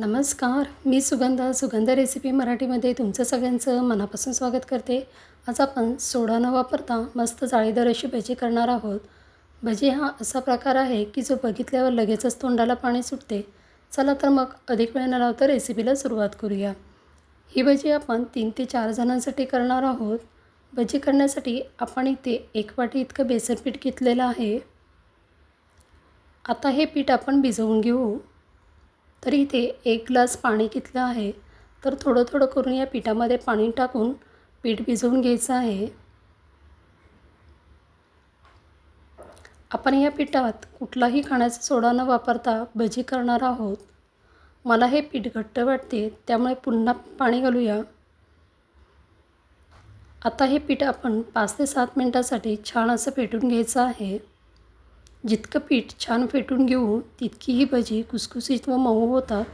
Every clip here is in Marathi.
नमस्कार मी सुगंधा सुगंध रेसिपी मराठीमध्ये तुमचं सगळ्यांचं मनापासून स्वागत करते. आज आपण सोडा न वापरता मस्त जाळीदार अशी भजी करणार आहोत. भजी हा असा प्रकार आहे की जो बघितल्यावर लगेचच तोंडाला पाणी सुटते. चला तर मग अधिक वेळ न लावता रेसिपीला सुरुवात करूया. ही भजी आपण तीन ते चार जणांसाठी करणार आहोत. भजी करण्यासाठी आपण इथे एक वाटी इतकं बेसन पीठ घेतलेलं आहे. आता हे पीठ आपण भिजवून घेऊ. तर इथे एक ग्लास पाणी घेतलं आहे? तर थोडं थोडं करून या पिठामध्ये पाणी टाकून पीठ भिजवून घ्यायचं आहे. आपण या पिठात कुठलाही खाण्याचा सोडा न वापरता भजी करणार आहोत. मला हे पीठ घट्ट वाटते त्यामुळे पुन्हा पाणी घालूया. आता हे पीठ आपण पाच ते सात मिनटासाठी छान असं फेटून घ्यायचं आहे. जितकं पीठ छान फेटून घेऊ तितकी ही भजी कुसकुसीत व मऊ होतात.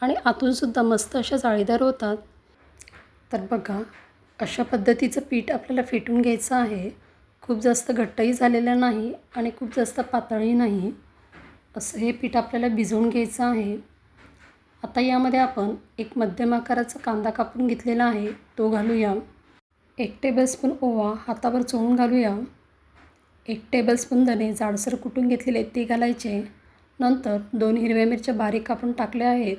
आणि आतूनसुद्धा मस्त अशा जाळीदार होतात. तर बघा अशा पद्धतीचं पीठ आपल्याला फेटून घ्यायचं आहे. खूप जास्त घट्टही झालेलं नाही आणि खूप जास्त पातळही नाही. असं हे पीठ आपल्याला भिजवून घ्यायचं आहे. आता यामध्ये आपण एक मध्यम आकाराचा कांदा कापून घेतलेला आहे तो घालूया. एक टेबलस्पून ओवा हातावर चोळून घालूया. एक टेबलस्पून धने जाडसर कुटून घेतलेले ते घालायचे. नंतर दोन हिरव्या मिरच्या बारीक कापून टाकल्या आहेत.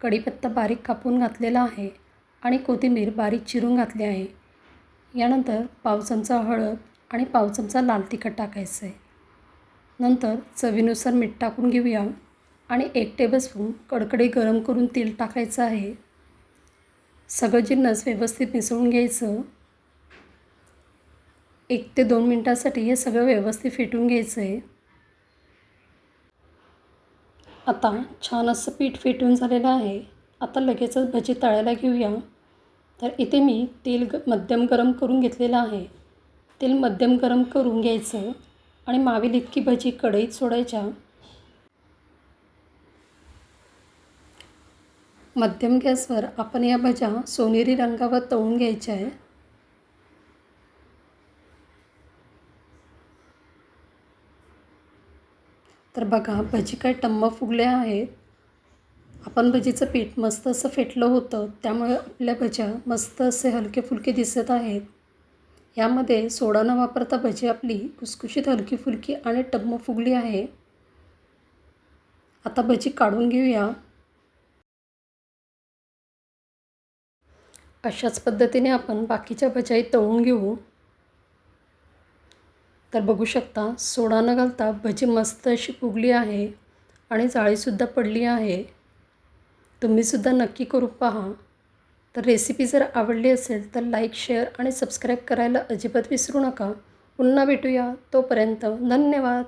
कढीपत्ता बारीक कापून घातलेला आहे आणि कोथिंबीर बारीक चिरून घातली आहे. यानंतर पाव चमचा हळद आणि पाव चमचा लाल तिखट टाकायचं. आहे नंतर चवीनुसार मीठ टाकून घेऊया आणि एक टेबलस्पून कडकडे गरम करून तेल टाकायचं आहे. सगळं जिन्नस व्यवस्थित मिसळून घ्यायचं एक ते दोन मिनटासाठी हे सगळं व्यवस्थित फेटून घ्यायचं आहे. आता छान असं पीठ फेटून झालेलं आहे. आता लगेचच भजी तळायला घेऊया. तर इथे मी तेल ग मध्यम गरम करून घेतलेलं आहे. तेल मध्यम गरम करून घ्यायचं आणि मावेल इतकी भजी कढईत सोडायच्या. मध्यम गॅसवर आपण या भज्या सोनेरी रंगावर तळून घ्यायच्या आहे. तर बघा भजी काय टम्म फुगल्या आहेत. आपण भजीचं पीठ मस्त असं फेटलं होतं त्यामुळे आपल्या भज्या मस्त असे हलके फुलके दिसत आहेत. यामध्ये सोडा न वापरता भजी आपली कुसकुशीत हलकी फुलकी आणि टम्म फुगली आहे. आता भजी काढून घेऊया. अशाच पद्धतीने आपण बाकीच्या भज्याही तळून घेऊ. तर बघू शकता सोडा न घालता भजी मस्त अशी फुगली आहे आणि जाळीसुद्धा पडली आहे. तुम्हीसुद्धा नक्की करू पहा. तर रेसिपी जर आवडली असेल तर लाईक शेअर आणि सबस्क्राईब करायला अजिबात विसरू नका. पुन्हा भेटूया. तोपर्यंत धन्यवाद.